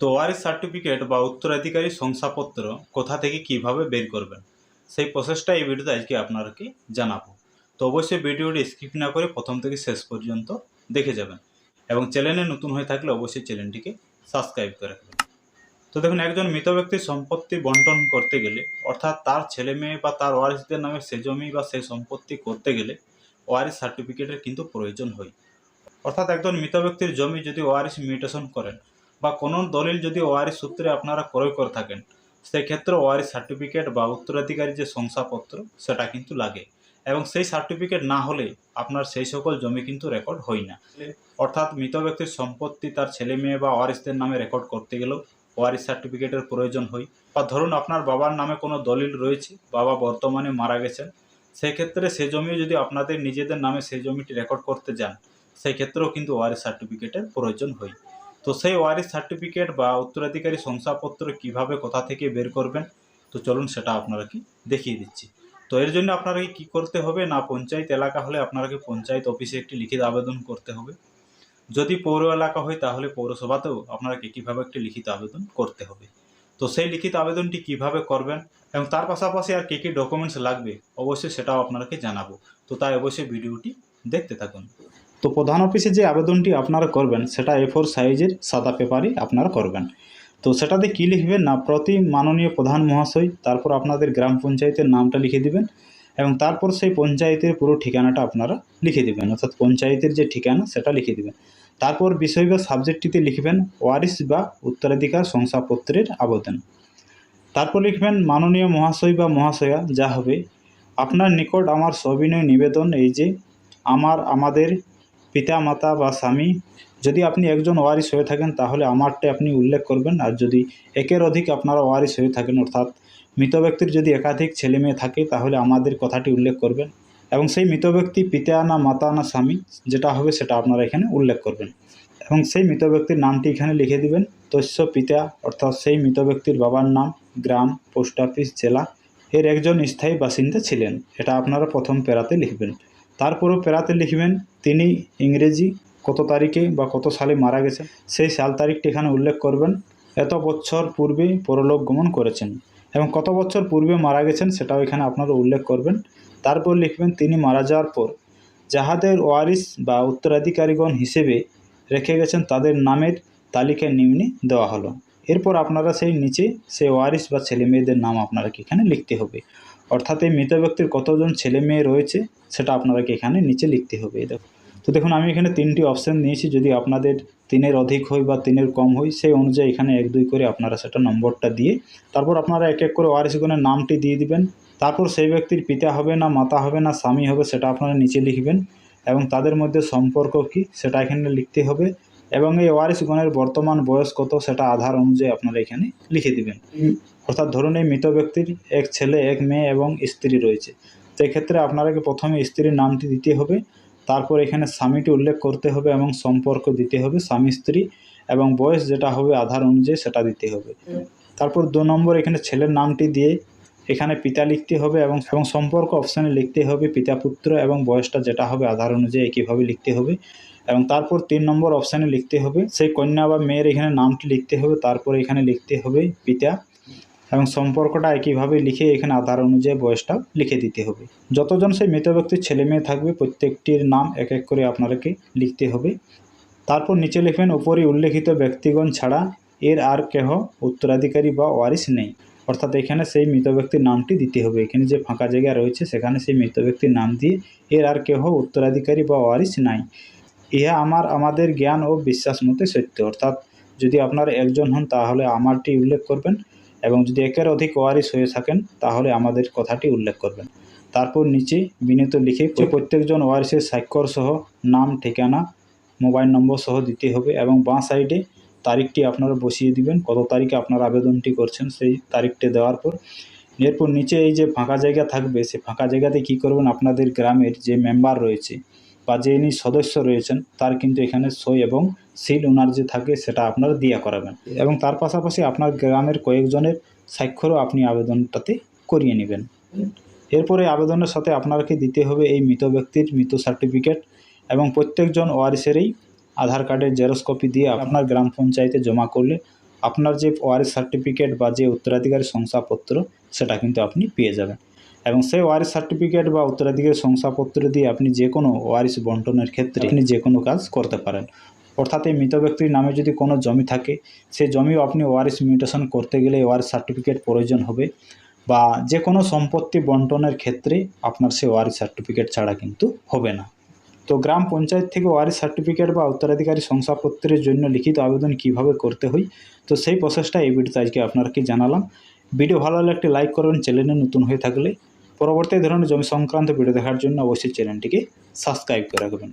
তো ওয়ারিশ সার্টিফিকেট বা উত্তরাধিকারী শংসাপত্র কোথা থেকে কীভাবে বের করবেন? সেই প্রসেসটা এই ভিডিওতে আজকে আপনাকে জানাব। তো অবশ্যই ভিডিওটি স্কিপ না করে প্রথম থেকে শেষ পর্যন্ত দেখে যাবেন এবং চ্যানেলে নতুন হয়ে থাকলে অবশ্যই চ্যানেলটিকে সাবস্ক্রাইব করে রাখবেন। তো দেখুন, একজন মৃত ব্যক্তির সম্পত্তি বন্টন করতে গেলে, অর্থাৎ তার ছেলে মেয়ে বা তার ওয়ারিসদের নামে সে জমি বা সে সম্পত্তি করতে গেলে ওয়ারিশ সার্টিফিকেটের কিন্তু প্রয়োজন হয়। অর্থাৎ একজন মৃত ব্যক্তির জমি যদি ওয়ারিশ মিউটেশন করেন বা কোনো দলিল যদি ওয়ারিশ সূত্রে আপনারা ক্রয় করে থাকেন, সেক্ষেত্রে ওয়ারিশ সার্টিফিকেট বা উত্তরাধিকারী যে শংসাপত্র, সেটা কিন্তু লাগে। এবং সেই সার্টিফিকেট না হলে আপনার সেই সকল জমি কিন্তু রেকর্ড হয় না। অর্থাৎ মৃত ব্যক্তির সম্পত্তি তার ছেলে মেয়ে বা ওয়ারিসদের নামে রেকর্ড করতে গেলেও ওয়ারিশ সার্টিফিকেটের প্রয়োজন হয়। বা ধরুন আপনার বাবার নামে কোনো দলিল রয়েছে, বাবা বর্তমানে মারা গেছেন, সেক্ষেত্রে সে জমিও যদি আপনাদের নিজেদের নামে সেই জমিটি রেকর্ড করতে যান সেই ক্ষেত্রেও কিন্তু ওয়ারিশ সার্টিফিকেটের প্রয়োজন হয়। তো সেই ওয়ারিশ সার্টিফিকেট বা উত্তরাধিকারী শংসাপত্র কীভাবে কোথা থেকে বের করবেন? তো চলুন সেটা আপনারাকে দেখিয়ে দিচ্ছি। তো এর জন্য আপনারাকে কি করতে হবে? না, পঞ্চায়েত এলাকা হলে আপনারাকে পঞ্চায়েত অফিসে একটি লিখিত আবেদন করতে হবে। যদি পৌর এলাকা হয় তাহলে পৌরসভাতেও আপনাকে কীভাবে একটি লিখিত আবেদন করতে হবে? তো সেই লিখিত আবেদনটি কীভাবে করবেন এবং তার পাশাপাশি আর কী কী ডকুমেন্টস লাগবে? অবশ্যই সেটাও আপনাকে জানাব। তো তাই অবশ্যই ভিডিওটি দেখতে থাকুন। তো প্রধান অফিসে যে আবেদনটি আপনারা করবেন, সেটা এ ফোর সাইজের সাদা পেপারে আপনারা করবেন। তো সেটাতে কী লিখবেন না, প্রতি মাননীয় প্রধান মহাশয়, তারপর আপনাদের গ্রাম পঞ্চায়েতের নামটা লিখে দিবেন এবং তারপর সেই পঞ্চায়েতের পুরো ঠিকানাটা আপনারা লিখে দিবেন, অর্থাৎ পঞ্চায়েতের যে ঠিকানা, সেটা লিখে দিবেন। তারপর বিষয় বা সাবজেক্টটিতে লিখবেন ওয়ারিস বা উত্তরাধিকার শংসাপত্রের আবেদন। তারপর লিখবেন, মাননীয় মহাশয় বা মহাশয়া, যা হবে। আপনার নিকট আমার সবিনয় নিবেদন এই যে, আমার, আমাদের পিতা মাতা বা স্বামী, যদি আপনি একজন ওয়ারিশ হয়ে থাকেন, তাহলে আমারটা আপনি উল্লেখ করবেন। আর যদি একের অধিক আপনারা ওয়ারিশ হয়ে থাকেন, অর্থাৎ মৃত ব্যক্তির যদি একাধিক ছেলে মেয়ে থাকে, তাহলে আমাদের কথাটি উল্লেখ করবেন। এবং সেই মৃত ব্যক্তি পিতা না মাতা না স্বামী, যেটা হবে সেটা আপনারা এখানে উল্লেখ করবেন। এবং সেই মৃত ব্যক্তির নামটি এখানে লিখে দিবেন, তস্য পিতা, অর্থাৎ সেই মৃত ব্যক্তির বাবার নাম, গ্রাম, পোস্ট অফিস, জেলা। এর একজন স্থায়ী বাসিন্দা ছিলেন, এটা আপনারা প্রথম পেরাতে লিখবেন। তারপরও পেরাতে লিখবেন, তিনি ইংরেজি কত তারিখে বা কত সালে মারা গেছেন? সেই সাল তারিখটি এখানে উল্লেখ করবেন, এত বছর পূর্বে পরলোক গমন করেছেন এবং কত বছর পূর্বে মারা গেছেন সেটাও এখানে আপনারা উল্লেখ করবেন। তারপর লিখবেন, তিনি মারা যাওয়ার পর যাহাদের ওয়ারিস বা উত্তরাধিকারীগণ হিসেবে রেখে গেছেন তাদের নামের তালিকা নিম্নে দেওয়া হলো। এরপর আপনারা সেই নিচে সেই ওয়ারিশ বা ছেলে মেয়েদের নাম আপনারাকে এখানে লিখতে হবে? অর্থাৎ এই মৃত ব্যক্তির কতজন ছেলে মেয়ে রয়েছে, সেটা আপনারাকে এখানে নিচে লিখতে হবে দেখো তো দেখুন, আমি এখানে তিনটি অপশান নিয়েছি, যদি আপনাদের তিনের অধিক হয় বা তিনের কম হয়, সেই অনুযায়ী এখানে এক, দুই করে আপনারা সেটা নম্বরটা দিয়ে, তারপর আপনারা এক এক করে ওয়ারিশগণের নামটি দিয়ে দিবেন, তারপর সেই ব্যক্তির পিতা হবে না, মাতা হবে না, স্বামী হবে, সেটা আপনারা নিচে লিখবেন, এবং তাদের মধ্যে সম্পর্ক কি, সেটা এখানে লিখতে হবে, এবং এই ওয়ারিশগণের বর্তমান বয়স কত, সেটা আধার অনুযায়ী আপনারা এখানে লিখে দিবেন। অর্থাৎ ধরুন এই মৃত ব্যক্তির এক ছেলে, এক মেয়ে এবং স্ত্রী রয়েছে। তো এক্ষেত্রে আপনারাকে প্রথমে স্ত্রীর নামটি দিতে হবে, তারপর এখানে স্বামীটি উল্লেখ করতে হবে এবং সম্পর্ক দিতে হবে, স্বামী, স্ত্রী এবং বয়স যেটা হবে আধার অনুযায়ী সেটা দিতে হবে। তারপর দু নম্বর এখানে ছেলের নামটি দিয়ে এখানে পিতা লিখতে হবে এবং এবং সম্পর্ক অপশানে লিখতে হবে পিতা পুত্র এবং বয়সটা যেটা হবে আধার অনুযায়ী একইভাবে লিখতে হবে। এবং তারপর তিন নম্বর অপশানে লিখতে হবে, সেই কন্যা বা মেয়ের এখানে নামটি লিখতে হবে, তারপর এখানে লিখতে হবে পিতা এবং সম্পর্কটা একইভাবে লিখে এখানে আধার অনুযায়ী বয়সটা লিখে দিতে হবে। যতজন সেই মৃত ব্যক্তির ছেলে মেয়ে থাকবে, প্রত্যেকটির নাম এক এক করে আপনাদেরকে লিখতে হবে। তারপর নিচে লিখবেন, উপরে উল্লেখিত ব্যক্তিগণ ছাড়া এর আর কেহ উত্তরাধিকারী বা ওয়ারিস নেই। অর্থাৎ এখানে সেই মৃত ব্যক্তির নামটি দিতে হবে। এখানে যে ফাঁকা জায়গা রয়েছে, সেখানে সেই মৃত ব্যক্তির নাম দিয়ে এর আর কেহ উত্তরাধিকারী বা ওয়ারিস নাই। ইহা আমার, আমাদের জ্ঞান ও বিশ্বাস মতে সত্য। অর্থাৎ যদি আপনার একজন হন, তাহলে আমারটি উল্লেখ করবেন। এবং যদি একের অধিক ওয়ারিশ হয়ে থাকেন, তাহলে আমাদের কথাটি উল্লেখ করবেন। তারপর নিচে বিনীত লিখে প্রত্যেকজন ওয়ারিসের স্বাক্ষর সহ নাম, ঠিকানা, মোবাইল নম্বর সহ দিতে হবে এবং বাঁ সাইডে তারিখটি আপনারা বসিয়ে দিবেন, কত তারিখে আপনার আবেদনটি করছেন সেই তারিখটি দেওয়ার পর। এরপর নিচে এই যে ফাঁকা জায়গা থাকবে, সেই ফাঁকা জায়গাতে কী করবেন? আপনাদের গ্রামের যে মেম্বার রয়েছে বা যিনি সদস্য রয়েছেন, তার কিন্তু এখানে সই এবং সিল ওনার যে থাকে সেটা আপনারা দিয়া করাবেন। এবং তার পাশাপাশি আপনার গ্রামের কয়েকজনের স্বাক্ষরও আপনি আবেদনটাতে করিয়ে নেবেন। এরপরে আবেদনের সাথে আপনাকে দিতে হবে এই মৃত ব্যক্তির মৃত সার্টিফিকেট এবং প্রত্যেকজন ওয়ারিসেরই আধার কার্ডের জেরক্স কপি দিয়ে আপনার গ্রাম পঞ্চায়েতে জমা করলে আপনার যে ওয়ারিশ সার্টিফিকেট বা যে উত্তরাধিকারী শংসাপত্র, সেটা কিন্তু আপনি পেয়ে যাবেন। এবং সেই ওয়ারিশ সার্টিফিকেট বা উত্তরাধিকারী শংসাপত্র দিয়ে আপনি যে কোনো ওয়ারিশ বন্টনের ক্ষেত্রে আপনি যে কোনো কাজ করতে পারেন। অর্থাৎ এই মৃত ব্যক্তির নামে যদি কোনো জমি থাকে সেই জমিও আপনি ওয়ারিশ মিউটেশন করতে গেলে ওয়ারিশ সার্টিফিকেট প্রয়োজন হবে বা যে কোনো সম্পত্তি বন্টনের ক্ষেত্রে আপনার সেই ওয়ারিশ সার্টিফিকেট ছাড়া কিন্তু হবে না। তো গ্রাম পঞ্চায়েত থেকে ওয়ারিশ সার্টিফিকেট বা উত্তরাধিকারী শংসাপত্রের জন্য লিখিত আবেদন কীভাবে করতে হয়, তো সেই প্রসেসটা এই ভিডিওতে আজকে আপনাকে জানালাম। ভিডিও ভালো লাগলে একটি লাইক করবেন চ্যানেলে নতুন হয়ে থাকলে পরবর্তী ধরনের জমি সংক্রান্ত ভিডিও দেখার জন্য অবশ্যই চ্যানেলটিকে সাবস্ক্রাইব করে রাখবেন।